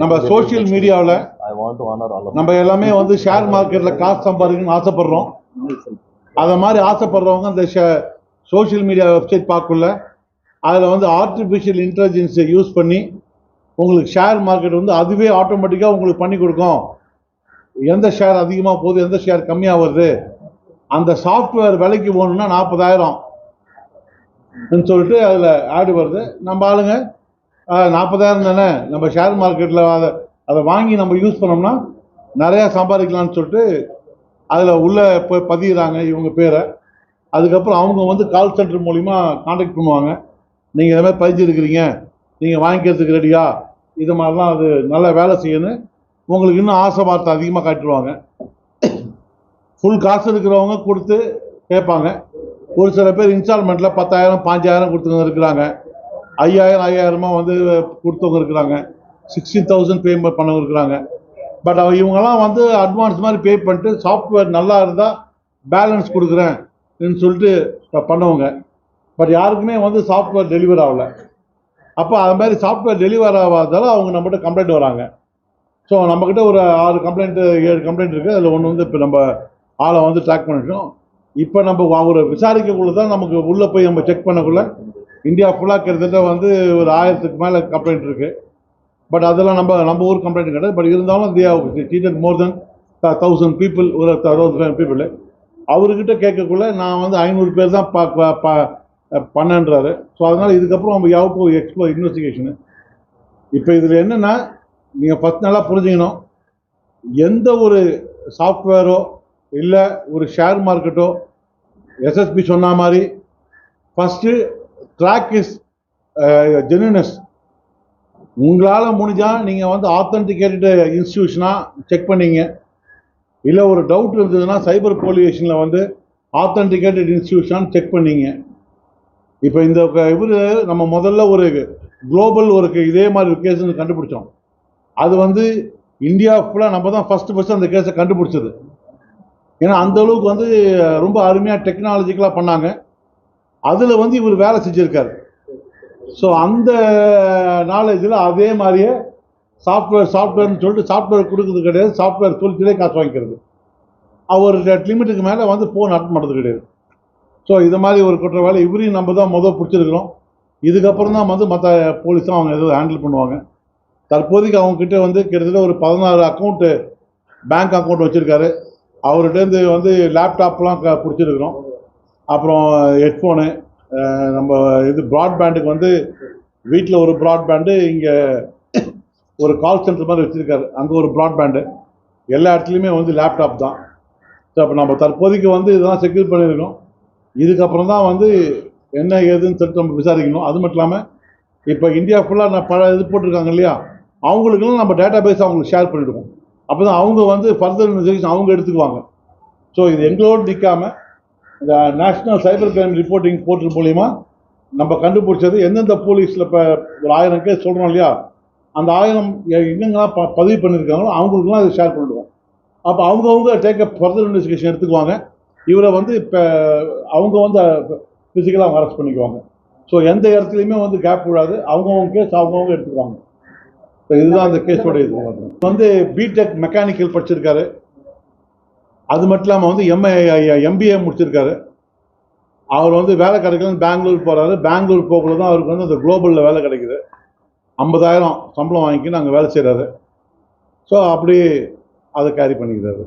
நம்ம சோசியல் மீடியாவில் I want நம்ம எல்லாமே வந்து ஷேர் மார்க்கெட்டில் காசு சம்பாதிக்கணும்னு ஆசைப்படுறோம். அதை மாதிரி ஆசைப்படுறவங்க அந்த சோஷியல் மீடியா வெப்சைட் பார்க்கல அதில் வந்து ஆர்டிஃபிஷியல் இன்டெலிஜென்ஸை யூஸ் பண்ணி உங்களுக்கு ஷேர் மார்க்கெட் வந்து அதுவே ஆட்டோமேட்டிக்காக உங்களுக்கு பண்ணி கொடுக்கும். எந்த ஷேர் அதிகமாக போகுது எந்த ஷேர் கம்மியாக வருது அந்த சாஃப்ட்வேர் விலைக்கு போகணுன்னா நாற்பதாயிரம் சொல்லிட்டு அதில் ஆடு வருது. நம்ம ஆளுங்க நாற்பதாயிரம் தானே. நம்ம ஷேர் மார்க்கெட்டில் அதை வாங்கி நம்ம யூஸ் பண்ணோம்னா நிறையா சம்பாதிக்கலாம்னு சொல்லிட்டு அதில் உள்ளே போய் பதிகிறாங்க இவங்க பேரை. அதுக்கப்புறம் அவங்க வந்து கால் சென்டர் மூலிமா காண்டாக்ட் பண்ணுவாங்க. நீங்கள் இதை மாதிரி பதிஞ்சிருக்கிறீங்க நீங்கள் வாங்கிக்கிறதுக்கு ரெடியா இது மாதிரிலாம் அது நல்லா வேலை செய்யணும் உங்களுக்கு இன்னும் ஆசை வார்த்தை அதிகமாக காட்டிடுவாங்க. ஃபுல் காசு இருக்கிறவங்க கொடுத்து கேட்பாங்க. ஒரு சில பேர் இன்ஸ்டால்மெண்ட்டில் பத்தாயிரம் பாஞ்சாயிரம் கொடுத்தவங்க இருக்கிறாங்க. ஐயாயிரம் ஐயாயிரமாக வந்து கொடுத்தவங்க இருக்கிறாங்க. சிக்ஸ்டீன் தௌசண்ட் பே பண்ண இருக்கிறாங்க பட் இவங்கெல்லாம் வந்து அட்வான்ஸ் மாதிரி பே பண்ணிட்டு சாஃப்ட்வேர் நல்லா இருந்தால் பேலன்ஸ் கொடுக்குறேன் சொல்லிட்டு பண்ணவங்க. பட் யாருக்குமே வந்து சாஃப்ட்வேர் டெலிவர் ஆகலை. அப்போ அது மாதிரி சாஃப்ட்வேர் டெலிவர் ஆகாதால அவங்க நம்மகிட்ட கம்ப்ளைண்ட் வராங்க. ஸோ நம்மக்கிட்ட ஒரு ஆறு கம்ப்ளைண்ட்டு ஏழு கம்ப்ளைண்ட் இருக்குது அதில் ஒன்று வந்து இப்போ நம்ம ஆளை வந்து ட்ராக் பண்ணிட்டோம். இப்போ நம்ம ஒரு விசாரிக்கக்குள்ள தான் நமக்கு உள்ளே போய் நம்ம செக் பண்ணக்குள்ள இந்தியா ஃபுல்லாக கிட்டத்தட்ட வந்து ஒரு ஆயிரத்துக்கு மேலே கம்ப்ளைண்ட் இருக்குது பட் அதெல்லாம் நம்ம நம்ம ஊர் கம்ப்ளைண்ட் கிடையாது. பட் இருந்தாலும் they teacher more than thousand people ஒரு அறுபது பீப்புள் அவர்கிட்ட கேட்கக்குள்ள நான் வந்து ஐநூறு பேர் தான் பா ப பா- ஸோ அதனால் இதுக்கப்புறம் நம்ம யாவ் டு எக்ஸ்ப்ளோ இன்வெஸ்டிகேஷனு இப்போ இதில் என்னென்னா நீங்கள் பத்து நாளாக புரிஞ்சுக்கணும். எந்த ஒரு சாஃப்ட்வேரோ இல்லை ஒரு ஷேர் மார்க்கெட்டோ எஸ்எஸ்பி சொன்ன மாதிரி ஃபஸ்ட்டு ட்ராக் இஸ் ஜெனுனஸ் உங்களால் முடிஞ்சால் நீங்கள் வந்து ஆத்தன்டிகேட்டட் இன்ஸ்டியூஷனாக செக் பண்ணீங்க. இல்லை ஒரு டவுட் இருந்ததுன்னா சைபர் போலீஸில் வந்து ஆத்தன்டிகேட்டட் இன்ஸ்டியூஷன் செக் பண்ணீங்க. இப்போ இந்த இவர் நம்ம முதல்ல ஒரு குளோபல் ஒரு இதே மாதிரி ஒரு கேஸ் கண்டுபிடிச்சோம். அது வந்து இந்தியா ஃபுல்லாக நம்ம தான் ஃபஸ்ட்டு ஃபஸ்ட்டு அந்த கேஸை கண்டுபிடிச்சது. ஏன்னா அந்த அளவுக்கு வந்து ரொம்ப அருமையாக டெக்னாலஜிக்கலாக பண்ணாங்க. அதில் வந்து இவர் வேலை செஞ்சுருக்காரு. ஸோ அந்த நாலேஜில் அதே மாதிரியே சாஃப்ட்வேர் சாஃப்ட்வேர்னு சொல்லிட்டு சாஃப்ட்வேர் கொடுக்குறது கிடையாது. சாஃப்ட்வேர் சொல்லிட்டே காசு வாங்கிக்கிறது. அவர் லிமிட்டுக்கு மேலே வந்து ஃபோன் அட்டன் பண்ணுறது கிடையாது. ஸோ இது மாதிரி ஒரு குற்ற வேலை இவரையும் நம்ம தான் முதல் பிடிச்சிருக்கிறோம். இதுக்கப்புறம் தான் வந்து மற்ற போலீஸும் அவங்க எதுவும் ஹேண்டில் பண்ணுவாங்க. தற்போதைக்கு அவங்கக்கிட்ட வந்து கிட்டத்தட்ட ஒரு பதினாறு அக்கௌண்ட்டு பேங்க் அக்கௌண்ட் வச்சுருக்காரு. அவர்கிட்டேருந்து வந்து லேப்டாப்லாம் க பிடிச்சிருக்கிறோம். அப்புறம் ஹெட்ஃபோனு நம்ம இது ப்ராட்பேண்டுக்கு வந்து வீட்டில் ஒரு ப்ராட்பேண்டு இங்கே ஒரு கால் சென்டர் மாதிரி வச்சுருக்காரு. அங்கே ஒரு ப்ராட்பேண்டு எல்லா இடத்துலையுமே வந்து லேப்டாப் தான். ஸோ அப்போ நம்ம தற்போதைக்கு வந்து இதெல்லாம் செக்யூர் பண்ணியிருக்கோம் இதுக்கப்புறம் தான் வந்து என்ன ஏதுன்னு சொல்லிட்டு நம்ம விசாரிக்கணும். அது மட்டும் இல்லாமல் இப்போ இந்தியா ஃபுல்லாக நான் பல இது போட்டிருக்காங்க இல்லையா? அவங்களுக்குலாம் நம்ம டேட்டா பேஸ் அவங்களுக்கு ஷேர் பண்ணிவிடுவோம் அப்போ தான் அவங்க வந்து ஃபர்தர் இன்வெஸ்டிகேஷன் அவங்க எடுத்துக்குவாங்க. ஸோ இது எங்களோடு நிற்காமல் இந்த national cyber crime reporting portal மூலிமா நம்ம கண்டுபிடிச்சது எந்தெந்த போலீஸில் இப்போ ஒரு ஆயிரம் கேஸ் சொல்கிறோம் இல்லையா? அந்த ஆயிரம் எங்கெங்கெல்லாம் ப பதிவு பண்ணியிருக்காங்களோ அவங்களுக்குலாம் அதை ஷேர் பண்ணிடுவோம். அப்போ அவங்கவுங்க டேக் அப் ஃபர்தர் இன்வெஸ்டிகேஷன் எடுத்துக்குவாங்க. இவரை வந்து இப்போ அவங்க வந்து ஃபிசிக்கலாக அவங்க அரெஸ்ட் பண்ணிக்குவாங்க. ஸோ எந்த இடத்துலையுமே வந்து கேப் விடாது அவங்கவுங்க கேஸ் அவங்கவுங்க எடுத்துக்குவாங்க. இதுதான் அந்த கேஸோடைய இது. வந்து பிடெக் மெக்கானிக்கல் படிச்சிருக்காரு. அது மட்டும் இல்லாமல் வந்து எம்ஏ எம்பிஏ முடிச்சிருக்காரு. அவர் வந்து வேலை கிடைக்கலன்னு பெங்களூர் போகிறாரு பெங்களூர் போகல தான் அவருக்கு வந்து அந்த குளோபலில் வேலை கிடைக்குது. ஐம்பதாயிரம் சம்பளம் வாங்கிக்கின்னு அங்கே வேலை செய்கிறாரு ஸோ அப்படி அதை கேரி பண்ணிக்கிறாரு.